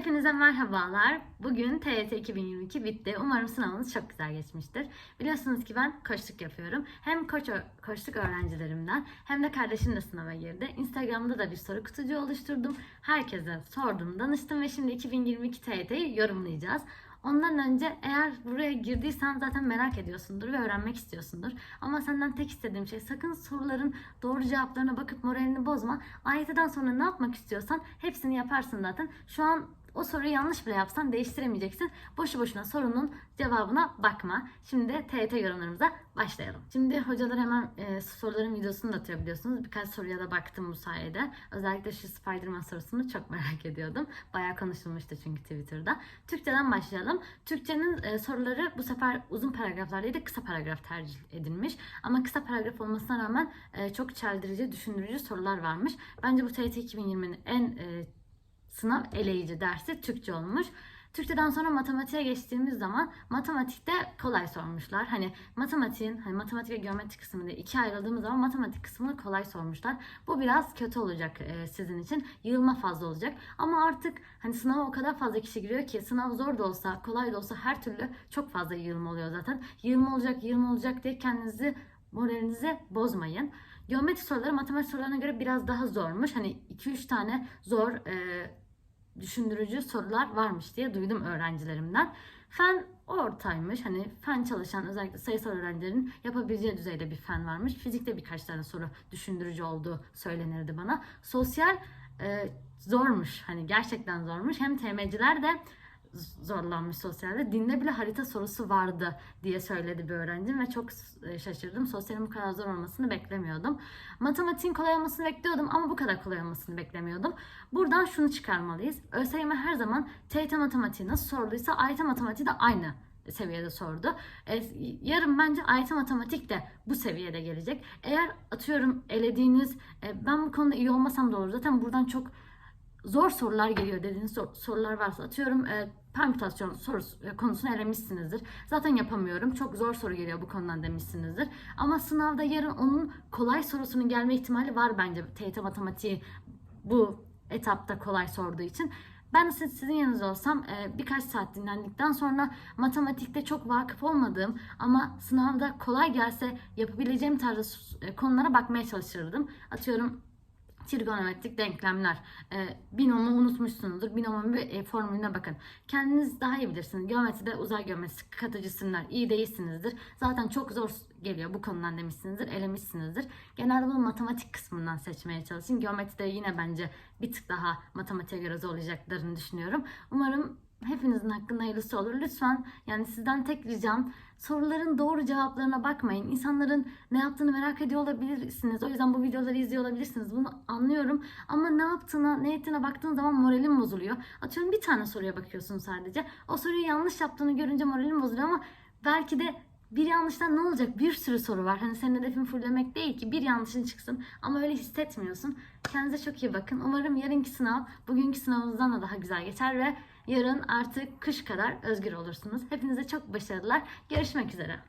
Hepinize merhabalar. Bugün TYT 2022 bitti. Umarım sınavınız çok güzel geçmiştir. Biliyorsunuz ki ben koçluk yapıyorum. Hem koç, koçluk öğrencilerimden hem de kardeşim de sınava girdi. Instagram'da da bir soru kutucuğu oluşturdum. Herkese sordum, danıştım ve şimdi 2022 TYT'yi yorumlayacağız. Ondan önce eğer buraya girdiysen zaten merak ediyorsundur ve öğrenmek istiyorsundur. Ama senden tek istediğim şey sakın soruların doğru cevaplarına bakıp moralini bozma. AYT'den sonra ne yapmak istiyorsan hepsini yaparsın zaten. Şu an o soruyu yanlış bile yapsan değiştiremeyeceksin. Boşu boşuna sorunun cevabına bakma. Şimdi TYT yorumlarımıza başlayalım. Şimdi hocalar hemen e, soruların videosunu da atıyor biliyorsunuz. Birkaç soruya da baktım bu sayede. Özellikle şu Spider-Man sorusunu çok merak ediyordum. Bayağı konuşulmuştu çünkü Twitter'da. Türkçeden başlayalım. Türkçenin e, soruları bu sefer uzun paragraflar değil de kısa paragraf tercih edilmiş. Ama kısa paragraf olmasına rağmen e, çok çeldirici, düşündürücü sorular varmış. Bence bu TYT 2020'nin en e, sınav eleyici dersi Türkçe olmuş. Türkçeden sonra matematiğe geçtiğimiz zaman matematikte kolay sormuşlar. Hani matematiğin, hani matematik ve geometri kısmını ikiye ayrıldığımız zaman matematik kısmını kolay sormuşlar. Bu biraz kötü olacak e, sizin için. Yığılma fazla olacak. Ama artık hani sınava o kadar fazla kişi giriyor ki sınav zor da olsa, kolay da olsa her türlü çok fazla yığılma oluyor zaten. Yığılma olacak, yığılma olacak diye kendinizi moralinizi bozmayın. Geometri soruları matematik sorularına göre biraz daha zormuş. Hani 2-3 tane zor e, düşündürücü sorular varmış diye duydum öğrencilerimden. Fen ortaymış. Hani fen çalışan özellikle sayısal öğrencilerin yapabileceği düzeyde bir fen varmış. Fizikte birkaç tane soru düşündürücü olduğu söylenirdi bana. Sosyal e, zormuş. Hani gerçekten zormuş. Hem TM'ciler de zorlanmış sosyalde. Dinde bile harita sorusu vardı diye söyledi bir öğrencim ve çok e, şaşırdım. Sosyalin bu kadar zor olmasını beklemiyordum. Matematiğin kolay olmasını bekliyordum ama bu kadar kolay olmasını beklemiyordum. Buradan şunu çıkarmalıyız. ÖSYM her zaman TYT matematiği nasıl sorduysa AYT matematiği de aynı seviyede sordu. E, yarın bence AYT matematik de bu seviyede gelecek. Eğer atıyorum elediğiniz e, ben bu konuda iyi olmasam olur. Zaten buradan çok zor sorular geliyor dediğiniz sorular varsa atıyorum e, permütasyon sorusu e, konusunu elemişsinizdir. Zaten yapamıyorum. Çok zor soru geliyor bu konudan demişsinizdir. Ama sınavda yarın onun kolay sorusunun gelme ihtimali var bence. TYT matematiği bu etapta kolay sorduğu için. Ben siz, sizin yanınızda olsam e, birkaç saat dinlendikten sonra matematikte çok vakıf olmadığım ama sınavda kolay gelse yapabileceğim tarzda e, konulara bakmaya çalışırdım. Atıyorum trigonometrik denklemler. E, binomu unutmuşsunuzdur. Binomun bir e, formülüne bakın. Kendiniz daha iyi bilirsiniz. Geometride uzay geometrisi katıcısınlar. iyi değilsinizdir. Zaten çok zor geliyor bu konudan demişsinizdir. Elemişsinizdir. Genelde bunu matematik kısmından seçmeye çalışın. Geometride yine bence bir tık daha matematiğe göre zorlayacaklarını düşünüyorum. Umarım hepinizin hakkında hayırlısı olur. Lütfen yani sizden tek ricam soruların doğru cevaplarına bakmayın. İnsanların ne yaptığını merak ediyor olabilirsiniz. O yüzden bu videoları izliyor olabilirsiniz. Bunu anlıyorum. Ama ne yaptığına, ne ettiğine baktığın zaman moralin bozuluyor. Atıyorum bir tane soruya bakıyorsun sadece. O soruyu yanlış yaptığını görünce moralin bozuluyor ama belki de bir yanlıştan ne olacak? Bir sürü soru var. Hani senin hedefin fullemek değil ki. Bir yanlışın çıksın ama öyle hissetmiyorsun. Kendinize çok iyi bakın. Umarım yarınki sınav bugünkü sınavınızdan da daha güzel geçer ve yarın artık kış kadar özgür olursunuz. Hepinize çok başarılar. Görüşmek üzere.